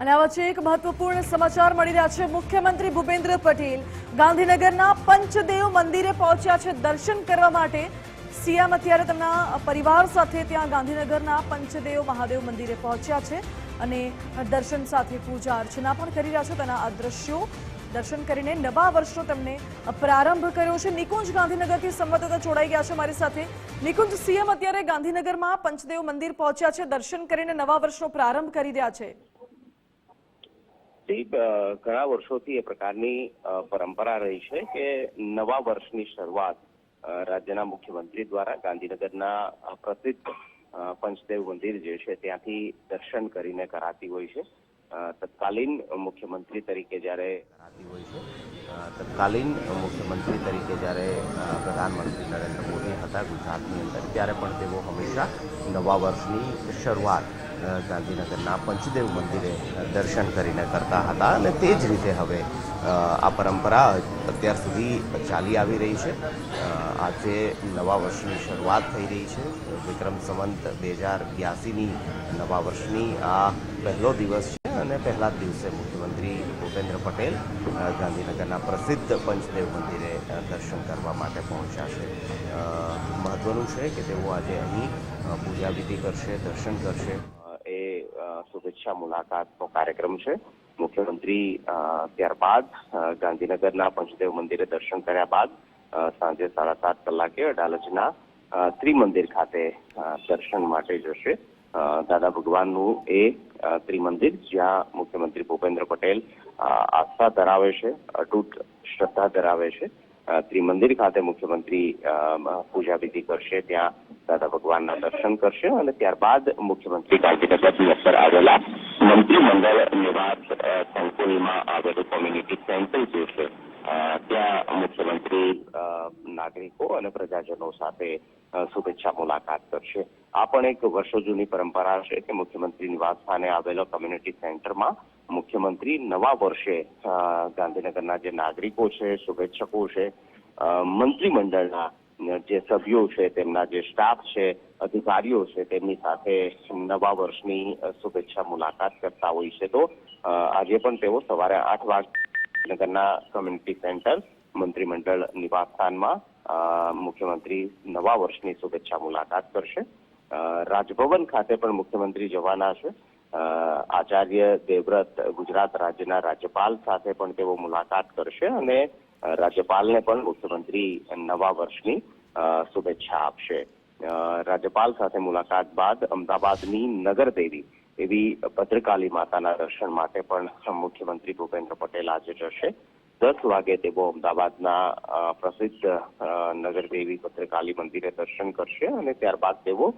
અને આવા છે એક મહત્વપૂર્ણ સમાચાર મળી રહ્યા છે. મુખ્યમંત્રી ભૂપેન્દ્ર પટેલ ગાંધીનગરના પંચદેવ મંદિરે પહોંચ્યા છે દર્શન કરવા માટે. સીએમ અત્યારે તેમના પરિવાર સાથે ત્યાં ગાંધીનગરના પંચદેવ મહાદેવ મંદિરે પહોંચ્યા છે અને દર્શન સાથે પૂજા અર્ચના પણ કરી રહ્યા છે. તેના આ દ્રશ્યો દર્શન કરીને નવા વર્ષનો તેમને પ્રારંભ કર્યો છે. નિકુંજ ગાંધીનગરથી સંવાદદાતા જોડાઈ ગયા છે મારી સાથે. નિકુંજ, સીએમ અત્યારે ગાંધીનગરમાં પંચદેવ મંદિર પહોંચ્યા છે. દર્શન કરીને નવા વર્ષનો પ્રારંભ કરી રહ્યા છે. જી ઘણા વર્ષોથી એ પ્રકારની પરંપરા રહી છે કે નવા વર્ષની શરૂઆત રાજ્યના મુખ્યમંત્રી દ્વારા ગાંધીનગરના પ્રસિદ્ધ પંચદેવ મંદિર જે છે ત્યાંથી દર્શન કરીને કરાતી હોય છે. તત્કાલીન મુખ્યમંત્રી તરીકે જ્યારે કરાતી હોય છે તત્કાલીન મુખ્યમંત્રી તરીકે જ્યારે પ્રધાનમંત્રી નરેન્દ્ર મોદી હતા ગુજરાતની અંદર, ત્યારે પણ તેઓ હંમેશા નવા વર્ષની શરૂઆત ગાંધીનગરના પંચદેવ મંદિરે દર્શન કરીને કરતા હતા અને તે જ રીતે હવે આ પરંપરા અત્યાર સુધી ચાલી આવી રહી છે. આજે નવા વર્ષની શરૂઆત થઈ રહી છે. વિક્રમ સંવંત બે હજાર બ્યાસીની નવા વર્ષની આ પહેલો દિવસ છે અને પહેલા જ દિવસે મુખ્યમંત્રી ભૂપેન્દ્ર પટેલ ગાંધીનગરના પ્રસિદ્ધ પંચદેવ મંદિરે દર્શન કરવા માટે પહોંચ્યા છે. મહત્વનું છે કે તેઓ આજે અહીં પૂજાવિધિ કરશે, દર્શન કરશે. શુભેચ્છા મુલાકાતનો કાર્યક્રમ છે. મુખ્યમંત્રી ત્યારબાદ ગાંધીનગરના પંચદેવ મંદિરે દર્શન કર્યા બાદ સાંજે સાડા સાત કલાકે અડાલજના ત્રિમંદિર ખાતે દર્શન માટે જશે. દાદા ભગવાનનું એ ત્રિમંદિર જ્યાં મુખ્યમંત્રી ભૂપેન્દ્ર પટેલ આસ્થા ધરાવે છે, અટૂટ શ્રદ્ધા ધરાવે છે. ત્રિમંદિર ખાતે મુખ્યમંત્રી પૂજા વિધિ કરશે ત્યાં દાદા ભગવાનના દર્શન કરશે અને ત્યારબાદ મુખ્યમંત્રી ગાંધીનગરની અંદર આવેલા મંત્રીમંડળ નિવાસ સંકુલમાં આવેલું કોમ્યુનિટી સેન્ટર જે ત્યાં મુખ્યમંત્રી નાગરિકો અને પ્રજાજનો સાથે શુભેચ્છા મુલાકાત કરશે. આ પણ એક વર્ષો જૂની પરંપરા છે કે મુખ્યમંત્રી નિવાસ સ્થાને આવેલો કોમ્યુનિટી સેન્ટરમાં મુખ્યમંત્રી નવા વર્ષે ગાંધીનગરના જે નાગરિકો છે, શુભેચ્છકો છે મંત્રીમંડળના જે સભ્યો છે, તેમના જે સ્ટાફ છે, અધિકારીઓ છે, તેમની સાથે નવા વર્ષની શુભેચ્છા મુલાકાત કરતા હોય છે. તો આજે પણ તેઓ સવારે આઠ વાગે નગરના કમ્યુનિટી સેન્ટર મંત્રીમંડળ નિવાસસ્થાનમાં સ્થાનમાં મુખ્યમંત્રી નવા વર્ષની શુભેચ્છા મુલાકાત કરશે. રાજભવન ખાતે પણ મુખ્યમંત્રી જવાના છે. આચાર્ય દેવવ્રત ગુજરાત રાજ્યના રાજ્યપાલ સાથે પણ તેઓ મુલાકાત કરશે અને રાજ્યપાલને પણ મુખ્યમંત્રી નવા વર્ષની શુભેચ્છા આપશે. રાજ્યપાલ સાથે મુલાકાત બાદ અમદાવાદની નગરદેવી એવી ભદ્રકાલી માતાના દર્શન માટે પણ મુખ્યમંત્રી ભૂપેન્દ્ર પટેલ આજે જશે. દસ વાગે તેઓ અમદાવાદના પ્રસિદ્ધ નગરદેવી ભદ્રકાલી મંદિરે દર્શન કરશે અને ત્યારબાદ તેઓ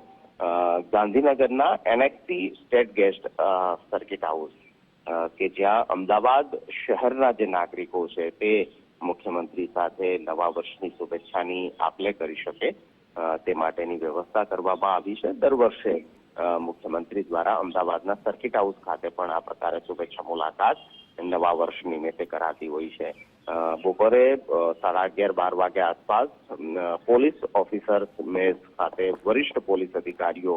ગાંધીનગરના annexe state guest circuit house કે જ્યાં અમદાવાદ શહેરના જે નાગરિકો છે તે મુખ્યમંત્રી સાથે નવા વર્ષની શુભેચ્છાની આપ લે કરી શકે તે માટેની વ્યવસ્થા કરવામાં આવી છે. દર વર્ષે મુખ્યમંત્રી દ્વારા અમદાવાદના સર્કિટ હાઉસ ખાતે પણ આ પ્રકારે શુભેચ્છા મુલાકાત નવા વર્ષ નિમિત્તે કરાતી હોય છે. બપોરે સાડા અગિયાર બાર વાગ્યા આસપાસ પોલીસ ઓફિસર્સ મેસ ખાતે વરિષ્ઠ પોલીસ અધિકારીઓ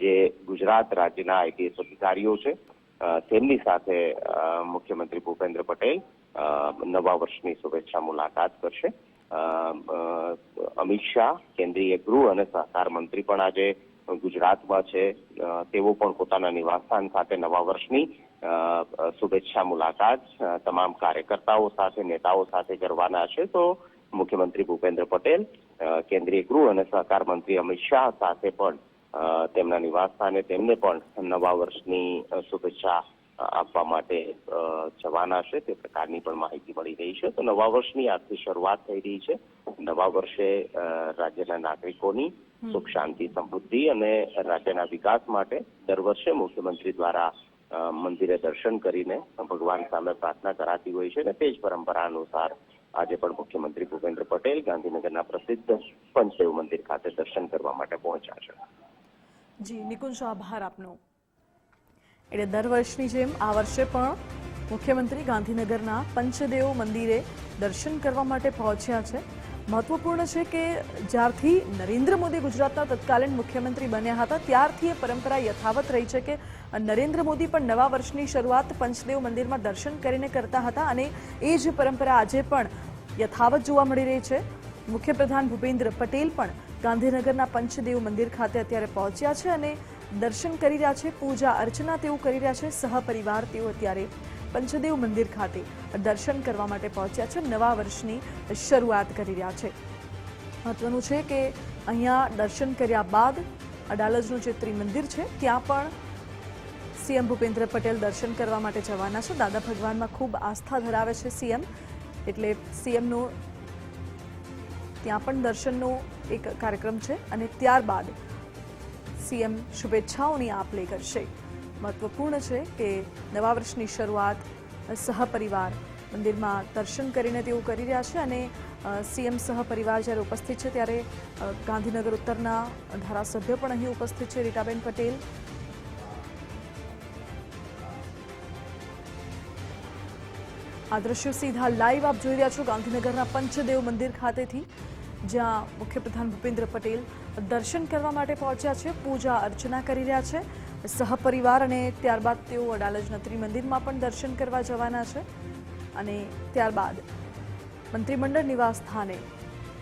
જે ગુજરાત રાજ્યના આઈપીએસ અધિકારીઓ છે તેમની સાથે મુખ્યમંત્રી ભૂપેન્દ્ર પટેલ નવા વર્ષની શુભેચ્છા મુલાકાત કરશે. અમિત શાહ, કેન્દ્રીય ગૃહ અને સહકાર મંત્રી પણ આજે ગુજરાતમાં છે. તેઓ પણ પોતાના નિવાસસ્થાન ખાતે નવા વર્ષની શુભેચ્છા મુલાકાત તમામ કાર્યકર્તાઓ સાથે, નેતાઓ સાથે કરવાના છે. તો મુખ્યમંત્રી ભૂપેન્દ્ર પટેલ કેન્દ્રીય ગૃહ અને સહકાર મંત્રી અમિત શાહ સાથે પણ તેમના નિવાસસ્થાને તેમને પણ નવા વર્ષની શુભેચ્છા આપવા માટે જવાના છે. તે પ્રકારની પણ માહિતી મળી રહી છે. તો નવા વર્ષની આજથી શરૂઆત થઈ રહી છે. નવા વર્ષે રાજ્યના નાગરિકોની સુખ શાંતિ સમૃદ્ધિ અને રાજ્યના વિકાસ માટે દર વર્ષે મુખ્યમંત્રી દ્વારા મંદિરે દર્શન કરીને ભગવાન સામે પ્રાર્થના કરાતી હોય છે અને તે જ પરંપરા અનુસાર આજે પણ મુખ્યમંત્રી ભૂપેન્દ્ર પટેલ ગાંધીનગરના પ્રસિદ્ધ પંચદેવ મંદિર ખાતે દર્શન કરવા માટે પહોંચ્યા છે. જી નિકુંજ આભાર આપનો. એટલે દર વર્ષની જેમ આ વર્ષે પણ મુખ્યમંત્રી ગાંધીનગરના પંચદેવ મંદિરે દર્શન કરવા માટે પહોંચ્યા છે. મહત્વપૂર્ણ છે કે જ્યારથી નરેન્દ્ર મોદી ગુજરાતના તત્કાલીન મુખ્યમંત્રી બન્યા હતા, ત્યારથી એ પરંપરા યથાવત રહી છે કે નરેન્દ્ર મોદી પણ નવા વર્ષની શરૂઆત પંચદેવ મંદિરમાં દર્શન કરીને કરતા હતા અને એ જ પરંપરા આજે પણ યથાવત જોવા મળી રહી છે. મુખ્યપ્રધાન ભૂપેન્દ્ર પટેલ પણ ગાંધીનગરના પંચદેવ મંદિર ખાતે અત્યારે પહોંચ્યા છે અને દર્શન કરી રહ્યા છે, પૂજા, અર્ચના તેઓ કરી રહ્યા છે, સહપરિવાર તેઓ અત્યારે પંચદેવ મંદિર ખાતે દર્શન કરવા માટે પહોંચ્યા છે, નવા વર્ષની શરૂઆત કરી રહ્યા છે. મહત્વનું છે કે અહીંયા દર્શન કર્યા બાદ અડાલજનું જે ત્રિમંદિર છે, ત્યાં પણ સીએમ ભૂપેન્દ્ર પટેલ દર્શન કરવા માટે જવાના છે. દાદા ભગવાનમાં ખૂબ આસ્થા ધરાવે છે સીએમ, એટલે સીએમનું ત્યાં પણ દર્શનનો એક કાર્યક્રમ છે અને ત્યારબાદ સીએમ શુભેચ્છાઓની આપ લે કરશે. મહત્વપૂર્ણ છે કે નવા વર્ષની શરૂઆત સહપરિવાર મંદિરમાં દર્શન કરીને તેઓ કરી રહ્યા છે અને સીએમ સહપરિવાર જ્યારે ઉપસ્થિત છે ત્યારે ગાંધીનગર ઉત્તરના ધારાસભ્ય પણ અહીં ઉપસ્થિત છે. રીટાબેન પટેલ. આ દ્રશ્યો સીધા લાઈવ આપ જોઈ રહ્યા છો ગાંધીનગરના પંચદેવ મંદિર ખાતેથી, જ્યાં મુખ્યપ્રધાન ભૂપેન્દ્ર પટેલ દર્શન કરવા માટે પહોંચ્યા છે, પૂજા અર્ચના કરી રહ્યા છે. સહપરિવાર અને ત્યારબાદ તેઓ અડાલજના ત્રિમંદિરમાં પણ દર્શન કરવા જવાના છે અને ત્યારબાદ મંત્રીમંડળ નિવાસ સ્થાને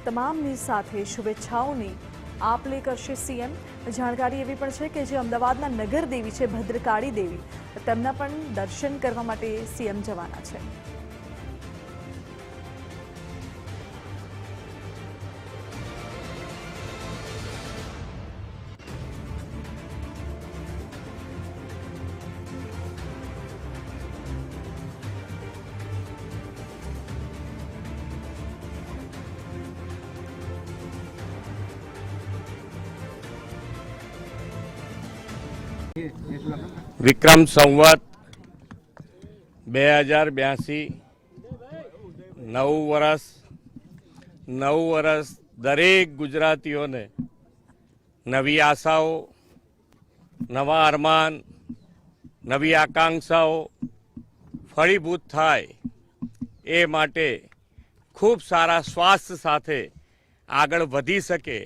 તમામની સાથે શુભેચ્છાઓની આપ લે કરશે સીએમ. જાણકારી એવી પણ છે કે જે અમદાવાદના નગર દેવી છે, ભદ્રકાળી દેવી, તેમના પણ દર્શન કરવા માટે સીએમ જવાના છે. વિક્રમ સંવત, બે હજાર બ્યાસી, નવ વર્ષ નવ વર્ષ દરેક ગુજરાતીઓને નવી આશાઓ, નવા અરમાન, નવી આકાંક્ષાઓ ફળીભૂત થાય એ માટે ખૂબ સારા સ્વાસ્થ્ય સાથે આગળ વધી શકે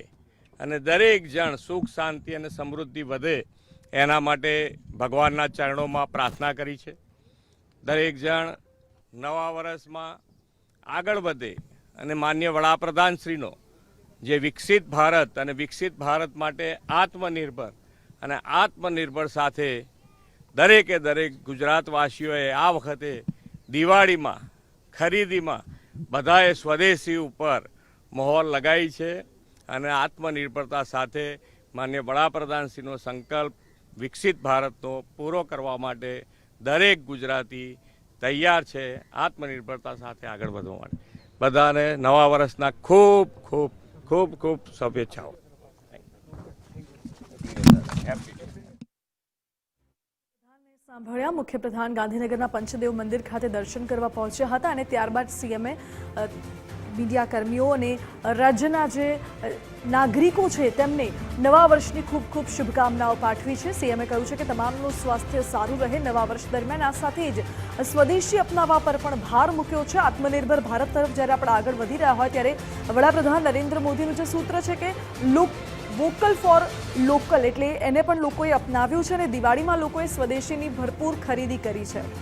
અને દરેક જણ સુખ, શાંતિ અને સમૃદ્ધિ વધે એના માટે ભગવાનના ચરણોમાં પ્રાર્થના કરી છે. દરેક જણ નવા વર્ષમાં આગળ વધે અને માન્ય વડાપ્રધાનશ્રીનો જે વિકસિત ભારત અને વિકસિત ભારત માટે આત્મનિર્ભર અને આત્મનિર્ભર સાથે દરેકે દરેક ગુજરાતવાસીઓએ આ વખતે દિવાળીમાં, ખરીદીમાં બધાએ સ્વદેશી ઉપર મહોર લગાવી છે અને આત્મનિર્ભરતા સાથે માન્ય વડાપ્રધાનશ્રીનો સંકલ્પ વિકસિત ભારતનો પૂરો કરવા માટે દરેક ગુજરાતી તૈયાર છે, આત્મનિર્ભરતા સાથે આગળ વધવા માટે. બધાને નવા વર્ષના ખૂબ ખૂબ ખૂબ ખૂબ શુભેચ્છાઓ. સાંભળ્યા, મુખ્યપ્રધાન ગાંધીનગરના પંચદેવ મંદિર ખાતે દર્શન કરવા પહોંચ્યા હતા અને ત્યારબાદ સીએમએ અ, મીડિયા કર્મીઓ અને રાજ્યના જે નાગરિકો છે તેમને નવા વર્ષની ખૂબ ખૂબ શુભકામનાઓ પાઠવી છે. સીએમએ કહ્યું છે કે તમામનું સ્વાસ્થ્ય સારું રહે નવા વર્ષ દરમિયાન. આ સાથે જ સ્વદેશી અપનાવવા પર પણ ભાર મૂક્યો છે. આત્મનિર્ભર ભારત તરફ જ્યારે આપણે આગળ વધી રહ્યા હોય ત્યારે વડાપ્રધાન નરેન્દ્ર મોદીનું જે સૂત્ર છે કે લોક વોકલ ફોર લોકલ એટલે એને પણ લોકોએ અપનાવ્યું છે અને દિવાળીમાં લોકોએ સ્વદેશીની ભરપૂર ખરીદી કરી છે.